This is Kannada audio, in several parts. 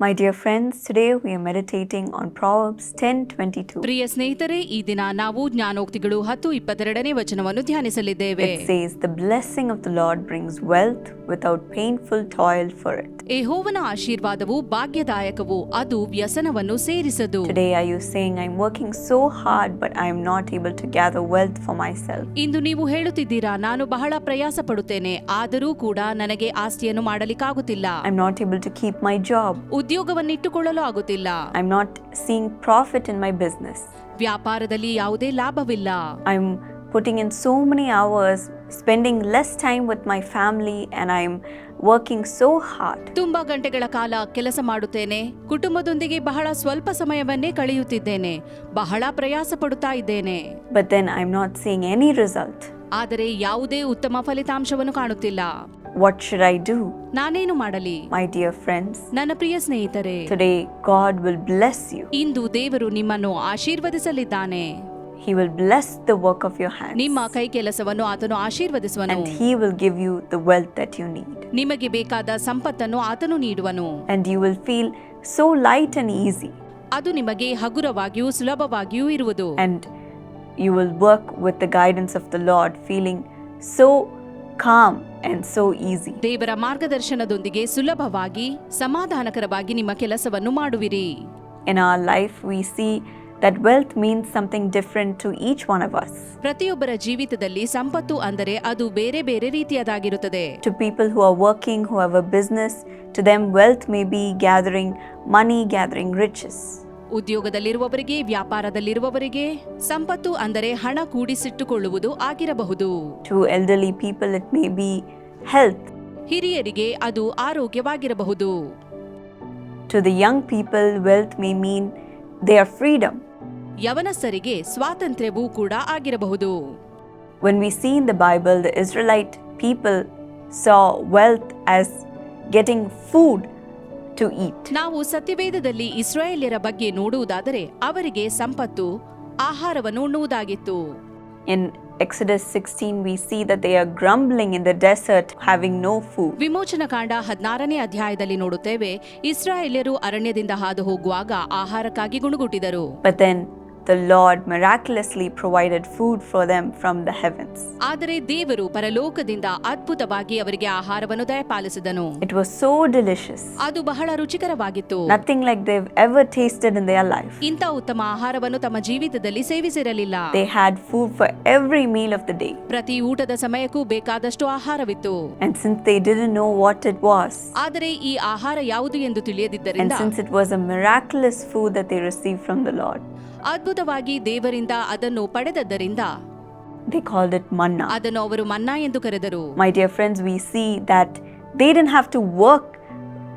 My dear friends today we are meditating on proverbs ten twenty two ಪ್ರಿಯ ಸ್ನೇಹಿತರೆ ಈ ದಿನ ನಾವು ಜ್ಞಾನೋಕ್ತಿಗಳು ಹತ್ತು ಇಪ್ಪತ್ತೆರಡನೇ ವಚನವನ್ನು ಧ್ಯಾನಿಸಲಿದ್ದೇವೆ. It says the blessing of the Lord brings wealth without painful toil for it ಯಹೋವನ ಆಶೀರ್ವಾದವು ಭಾಗ್ಯದಾಯಕವು ಅದು ವ್ಯಸನವನ್ನು ಸೇರಿಸದು. Today I you saying I am working so hard but I am not able to gather wealth for my self ಇಂದು ನೀವು ಹೇಳುತ್ತಿದ್ದೀರಾ ನಾನು ಬಹಳ ಪ್ರಯಾಸ ಪಡುತ್ತೇನೆ ಆದರೂ ಕೂಡ ನನಗೆ ಆಸ್ತಿಯನ್ನು ಮಾಡಲಿಕ್ಕಾಗುತ್ತಿಲ್ಲ. I am not able to keep my job ಉದ್ಯೋಗವನ್ನಿಟ್ಟುಕೊಳ್ಳಲು ಆಗುತ್ತಿಲ್ಲ I am not seeing profit in my business ವ್ಯಾಪಾರದಲ್ಲಿ ಯಾವುದೇ ಲಾಭವಿಲ್ಲ. I am putting in so many hours spending less time with my family and I am working so hard ತುಂಬಾ ಗಂಟೆಗಳ ಕಾಲ ಕೆಲಸ ಮಾಡುತ್ತೇನೆ. ಕುಟುಂಬದೊಂದಿಗೆ ಬಹಳ ಸ್ವಲ್ಪ ಸಮಯವನ್ನೇ ಕಳೆಯುತ್ತಿದ್ದೇನೆ. ಬಹಳ ಪ್ರಯಾಸ ಪಡುತ್ತಾ ಇದ್ದೇನೆ. But then I am not seeing any result ಆದರೆ ಯಾವುದೇ ಉತ್ತಮ ಫಲಿತಾಂಶವನ್ನು ಕಾಣುತ್ತಿಲ್ಲ. What should I do? ನಾನೇನು ಮಾಡಲಿ My dear friends, ನನ್ನ ಪ್ರಿಯ ಸ್ನೇಹಿತರೆ today God will bless you. ಇಂದು ದೇವರು ನಿಮ್ಮನ್ನು ಆಶೀರ್ವದಿಸಲಿದ್ದಾನೆ He will bless the work of your hands. ನಿಮ್ಮ ಕೈ ಕೆಲಸವನ್ನು ಆತನು ಆಶೀರ್ವದಿಸುವನು And He will give you the wealth that you need. ನಿಮಗೆ ಬೇಕಾದ ಸಂಪತ್ತನ್ನು ಆತನು ನೀಡುವನು And you will feel so light and easy. ಅದು ನಿಮಗೆ ಹಗುರವಾಗಿಯೂ ಸುಲಭವಾಗಿಯೂ ಇರುವುದು And you will work with the guidance of the Lord, feeling so calm and so easy ದೇವರ ಮಾರ್ಗದರ್ಶನದೊಂದಿಗೆ ಸುಲಭವಾಗಿ ಸಮಾಧಾನಕರವಾಗಿ ನಿಮ್ಮ ಕೆಲಸವನ್ನು ಮಾಡುವಿರಿ. In our life we see that wealth means something different to each one of us ಪ್ರತಿಯೊಬ್ಬರ ಜೀವಿತದಲ್ಲಿ ಸಂಪತ್ತು ಅಂದರೆ ಅದು ಬೇರೆ ಬೇರೆ ರೀತಿಯದಾಗಿರುತ್ತದೆ. To people who are working who have a business to them wealth may be gathering money gathering riches. ಉದ್ಯೋಗದಲ್ಲಿರುವವರಿಗೆ ವ್ಯಾಪಾರದಲ್ಲಿರುವವರಿಗೆ ಸಂಪತ್ತು ಅಂದರೆ ಹಣ ಕೂಡಿಸಿಟ್ಟುಕೊಳ್ಳುವುದು ಆಗಿರಬಹುದು. To elderly people may be health ಹಿರಿಯರಿಗೆ ಅದು ಆರೋಗ್ಯವಾಗಿರಬಹುದು. To the young people wealth may mean they are freedom ಯವನ ಸ್ವಾತಂತ್ರ್ಯವೂ ಕೂಡ ಆಗಿರಬಹುದು. When we seen the Bible the Israelite people saw wealth as getting food to eat. ನಾವು ಸತ್ಯವೇದದಲ್ಲಿ ಇಸ್ರಾಯೇಲ್ಯರ ಬಗ್ಗೆ ನೋಡುವುದಾದರೆ ಅವರಿಗೆ ಸಂಪತ್ತು ಆಹಾರವನ್ನು ಉಣ್ಣುವುದಾಗಿತ್ತು In Exodus 16, we see that they are grumbling in the desert, having no food. ವಿಮೋಚನ ಕಾಂಡ ಹದಿನಾರನೇ ಅಧ್ಯಾಯದಲ್ಲಿ ನೋಡುತ್ತೇವೆ ಇಸ್ರಾಯೇಲ್ಯರು ಅರಣ್ಯದಿಂದ ಹಾದು ಹೋಗುವಾಗ ಆಹಾರಕ್ಕಾಗಿ ಗುಣಗುಟ್ಟಿದರು But then the Lord miraculously provided food for them from the heavens. ಆದರೆ ದೇವರು ಪರಲೋಕದಿಂದ ಅದ್ಭುತವಾಗಿ ಅವರಿಗೆ ಆಹಾರವನ್ನು ದಯಪಾಲಿಸಿದನು It was so delicious, ಅದು ಬಹಳ ರುಚಿಕರವಾಗಿತ್ತು nothing like they've ever tasted in their life. ಇಂಥ ಉತ್ತಮ ಆಹಾರವನ್ನು ತಮ್ಮ ಜೀವಿತದಲ್ಲಿ ಸೇವಿಸಿರಲಿಲ್ಲ They had food for every meal of the day. ಪ್ರತಿ ಊಟದ ಸಮಯಕ್ಕೂ ಬೇಕಾದಷ್ಟು ಆಹಾರವಿತ್ತು And since they didn't know what it was, ಆದರೆ ಈ ಆಹಾರ ಯಾವುದು ಎಂದು and since it was a miraculous food that they received from the Lord, ಅದ್ಭುತವಾಗಿ ದೇವರಿಂದ ಅದನ್ನು ಪಡೆದದ್ದರಿಂದ they called it manna. ಅದನ್ನು ಅವರು ಮನ್ನಾ ಎಂದು ಕರೆದರು My dear friends, we see that they didn't have to work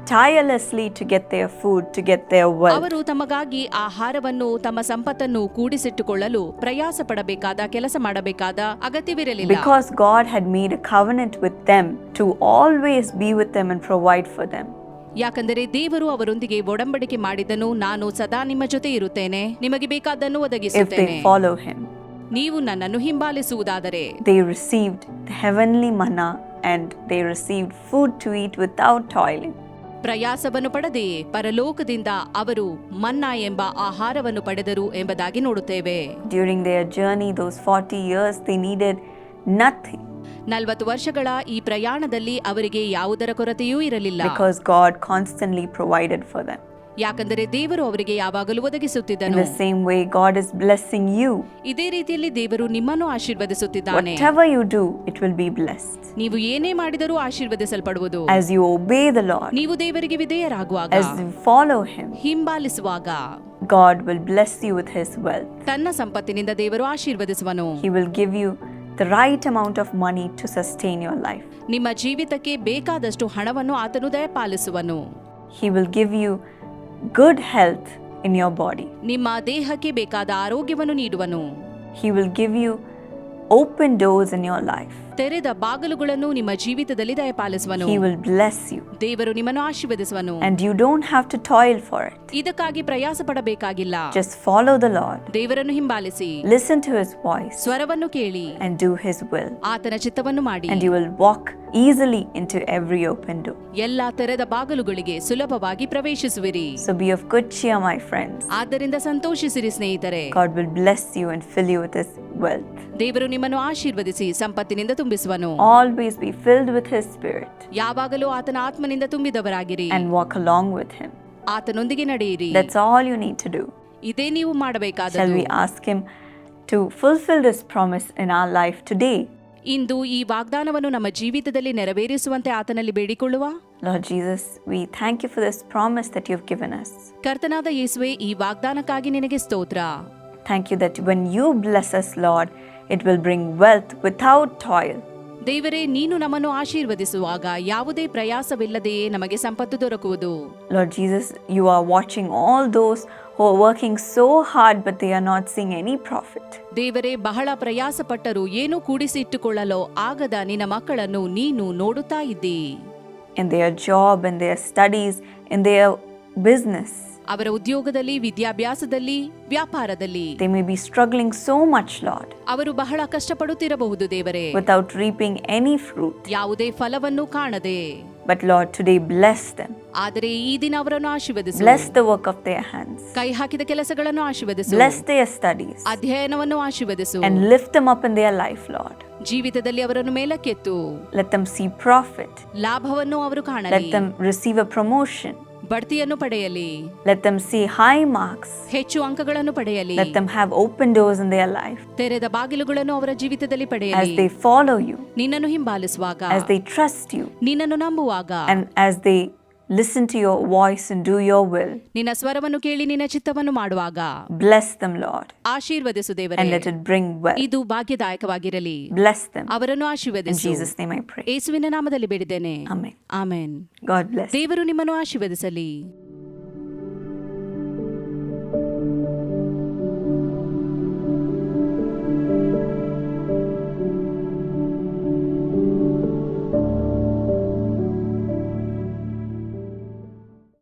tirelessly to get their food, to get their wealth. ಅವರು ತಮಗಾಗಿ ಆಹಾರವನ್ನು ತಮ್ಮ ಸಂಪತ್ತನ್ನು ಕೂಡಿಸಿಟ್ಟುಕೊಳ್ಳಲು ಪ್ರಯಾಸ ಪಡಬೇಕಾದ ಕೆಲಸ ಮಾಡಬೇಕಾದ ಅಗತ್ಯವಿರಲಿಲ್ಲ Because God had made a covenant with them to always be with them and provide for them. ಯಾಕಂದರೆ ದೇವರು ಅವರೊಂದಿಗೆ ಒಡಂಬಡಿಕೆ ಮಾಡಿದನು ನಾನು ಸದಾ ನಿಮ್ಮ ಜೊತೆ ಇರುತ್ತೇನೆ. ನಿಮಗೆ ಬೇಕಾದನ್ನು ಒದಗಿಸುತ್ತೇನೆ. ಫಾಲೋ ಹಿಮ್ ನೀವು ನನ್ನನ್ನು ಹಿಂಬಾಲಿಸುವುದಾದರೆ. They received the heavenly manna and they received food to eat without toiling ಪ್ರಯಾಸವನ್ನು ಪಡೆದಿ ಪರಲೋಕದಿಂದ ಅವರು ಮನ್ನಾ ಎಂಬ ಆಹಾರವನ್ನು ಪಡೆದರು ಎಂಬುದಾಗಿ ನೋಡುತ್ತೇವೆ. During their journey those forty years they needed nothing ನಲವತ್ತು ವರ್ಷಗಳ ಈ ಪ್ರಯಾಣದಲ್ಲಿ ಅವರಿಗೆ ಯಾವುದರ ಕೊರತೆಯೂ ಇರಲಿಲ್ಲ because God constantly provided for them. ಯಾಕಂದರೆ ದೇವರು ಅವರಿಗೆ ಯಾವಾಗಲೂ In ಒದಗಿಸುತ್ತಿದ್ದನು the same way, God is blessing you. ಇದೇ ರೀತಿಯಲ್ಲಿ ದೇವರು ನಿಮ್ಮನ್ನು ಆಶೀರ್ವದಿಸುತ್ತಿದ್ದಾನೆ Whatever you do, it will be blessed. ನೀವು ಏನೇ ಮಾಡಿದರೂ ಆಶೀರ್ವದಿಸಲ್ಪಡುವುದು As you obey the Lord, ನೀವು ದೇವರಿಗೆ ವಿಧೇಯರಾಗುವಾಗ as you follow Him, ಹಿಂಬಾಲಿಸುವಾಗ God will bless you with His wealth. ತನ್ನ ಸಂಪತ್ತಿನಿಂದ ದೇವರು ಆಶೀರ್ವದಿಸುವನು He will give you the right amount of money to sustain your life. ನಿಮ್ಮ ಜೀವಿತಕ್ಕೆ ಬೇಕಾದಷ್ಟು ಹಣವನ್ನು ಆತನು ದಯಪಾಲಿಸುವನು He will give you good health in your body. ನಿಮ್ಮ ದೇಹಕ್ಕೆ ಬೇಕಾದ ಆರೋಗ್ಯವನ್ನು ನೀಡುವನು He will give you open doors in your life. ತೆರೆದ ಬಾಗಲುಗಳನ್ನು ನಿಮ್ಮ ಜೀವಿತದಲ್ಲಿ ದಯಪಾಲಿಸುವನು He will bless you. ದೇವರು ನಿಮ್ಮನ್ನು ಆಶೀರ್ವದಿಸುವನು And you don't have to toil for it. ಇದಕ್ಕಾಗಿ ಪ್ರಯಾಸ ಪಡಬೇಕಾಗಿಲ್ಲ Just follow the Lord, ದೇವರನ್ನು ಹಿಂಬಾಲಿಸಿ listen to His voice, ಸ್ವರವನ್ನು ಕೇಳಿ and do His will. ಆತನ ಚಿತ್ತವನ್ನು ಮಾಡಿ And you will walk easily into every open door. ಎಲ್ಲಾ ತೆರೆದ ಬಾಗಲುಗಳಿಗೆ ಸುಲಭವಾಗಿ ಪ್ರವೇಶಿಸುವಿರಿ So be of good cheer, my friends. ಆದ್ದರಿಂದ ಸಂತೋಷಿಸಿರಿ ಸ್ನೇಹಿತರೆ God will bless you and fill you with His wealth. ದೇವರು ನಿಮ್ಮನ್ನು ಆಶೀರ್ವದಿಸಿ ಸಂಪತ್ತಿನಿಂದ ತುಂಬಿಸುವನು Always be filled with His Spirit ಯಾವಾಗಲೂ ಆತನ ಆತ್ಮನಿಂದ ತುಂಬಿದವರಾಗಿರಿ and walk along with Him. ಆತನೊಂದಿಗೆ ನಡೆಯಿರಿ That's all you need to do. ಇದೇ ನೀವು Shall ಮಾಡಬೇಕಾದದ್ದು we ask Him to fulfill this promise in our life today? ಇಂದು ಈ ವಾಗ್ದಾನವನ್ನು ನಮ್ಮ ಜೀವಿತದಲ್ಲಿ ನೆರವೇರಿಸುವಂತೆ ಆತನಲ್ಲಿ ಬೇಡಿಕೊಳ್ಳುವ Lord Jesus, we thank you for this promise that you've given us. ಕರ್ತನಾದ ಯೇಸುವೆ ಈ ವಾಗ್ದಾನಕ್ಕಾಗಿ ನಿನಗೆ ಸ್ತೋತ್ರ Thank you that when you bless us, Lord, it will bring wealth without toil. ದೇವರೇ ನೀನು ನಮ್ಮನ್ನು ಆಶೀರ್ವದಿಸುವಾಗ ಯಾವುದೇ ಪ್ರಯಾಸವಿಲ್ಲದೆಯೇ ನಮಗೆ ಸಂಪತ್ತು ದೊರಕುವುದು Lord Jesus, you are watching all those who are working so hard but they are not seeing any profit. ದೇವರೇ ಬಹಳ ಪ್ರಯಾಸಪಟ್ಟರು ಏನೂ ಕೂಡಿಸಿ ittukollalo ಆಗದ ನಿನ್ನ ಮಕ್ಕಳನ್ನು ನೀನು ನೋಡುತ್ತಾ ಇದ್ದಿ In their job, in their studies, in their business, ಅವರ ಉದ್ಯೋಗದಲ್ಲಿ ವಿದ್ಯಾಭ್ಯಾಸದಲ್ಲಿ ವ್ಯಾಪಾರದಲ್ಲಿ they may be struggling so much Lord, ಅವರು ಬಹಳ ಕಷ್ಟಪಡುತ್ತಿರಬಹುದು ದೇವರೇ ವಿತೌಟ್ ರೀಪಿಂಗ್ ಎನಿ ಫ್ರೂಟ್ ಯಾವುದೇ ಫಲವನ್ನು ಕಾಣದೆ But Lord, today bless them. ಆದರೆ ಈ ದಿನ ಅವರನ್ನು ಆಶೀರ್ವದಿಸು Bless the work of their hands. ಕೈ ಹಾಕಿದ ಕೆಲಸಗಳನ್ನು ಆಶೀರ್ವದಿಸು Bless their studies. ಅಧ್ಯಯನವನ್ನು ಆಶೀರ್ವದಿಸು And lift them up in their life, Lord. ಜೀವಿತದಲ್ಲಿ ಅವರನ್ನು ಮೇಲಕ್ಕೆತ್ತು Let them see profit. ಲಾಭವನ್ನು ಅವರು Let ಕಾಣಲಿ them receive a promotion. ಬಡ್ತಿಯನ್ನು ಪಡೆಯಲಿ Let them see high marks. ಹೆಚ್ಚು ಅಂಕಗಳನ್ನು ಪಡೆಯಲಿ Let them have open doors in their life ತೆರೆದ ಬಾಗಿಲುಗಳನ್ನು ಅವರ ಜೀವಿತದಲ್ಲಿ as ಪಡೆಯಲಿ they follow you, ನಿನ್ನನ್ನು ಹಿಂಬಾಲಿಸುವಾಗ as they trust you, ನಿನ್ನನ್ನು ನಂಬುವಾಗ and as they listen to your voice and do your will. ನಿನ್ನ ಸ್ವರವನ್ನು ಕೇಳಿ ನಿನ್ನ ಚಿತ್ತವನ್ನು ಮಾಡುವಾಗ Bless them, Lord, ಆಶೀರ್ವದಿಸು and ದೇವರೇ let it bring wealth. ಇದು ಭಾಗ್ಯದಾಯಕವಾಗಿರಲಿ Bless them. ಅವರನ್ನು In ಆಶೀರ್ವದಿಸು Jesus' name I pray. ಯೇಸುವಿನ ನಾಮದಲ್ಲಿ ಬೇಡಿದ್ದೇನೆ Amen. Amen God bless. ದೇವರು ನಿಮ್ಮನ್ನು ಆಶೀರ್ವದಿಸಲಿ